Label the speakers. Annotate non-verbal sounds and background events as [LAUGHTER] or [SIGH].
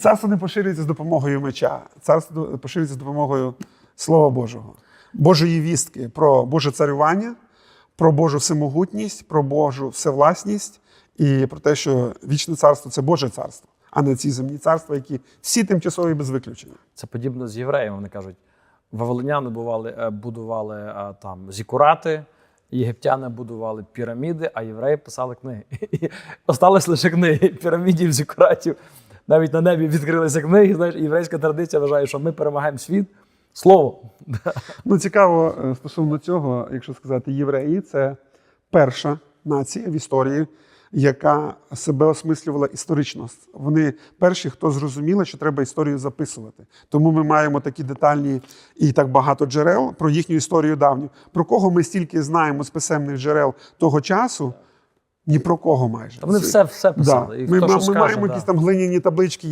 Speaker 1: Царство не поширюється з допомогою меча, царство поширюється з допомогою Слова Божого, Божої вістки про Боже царювання, про Божу всемогутність, про Божу всевласність і про те, що вічне царство це Боже царство, а не ці земні царства, які всі тимчасові без виключення.
Speaker 2: Це подібно з євреями. Вони кажуть, вавилоняни бували, е, будували е, там зікурати, єгиптяни будували піраміди, а євреї писали книги. [LAUGHS] І осталось лише книги пірамідів, зікуратів. Навіть на небі відкрилися книги. Знаєш, єврейська традиція вважає, що ми перемагаємо світ словом.
Speaker 1: Ну, цікаво е, стосовно цього, якщо сказати, євреї це перша нація в історії, яка себе осмислювала історично. Вони перші, хто зрозуміли, що треба історію записувати. Тому ми маємо такі детальні і так багато джерел про їхню історію давню. Про кого ми стільки знаємо з писемних джерел того часу, ні про кого майже.
Speaker 2: Вони все, все
Speaker 1: Да.
Speaker 2: писали. І
Speaker 1: Ми,
Speaker 2: хто
Speaker 1: ми,
Speaker 2: що
Speaker 1: ми
Speaker 2: скаже,
Speaker 1: маємо
Speaker 2: да.
Speaker 1: якісь там глиняні таблички.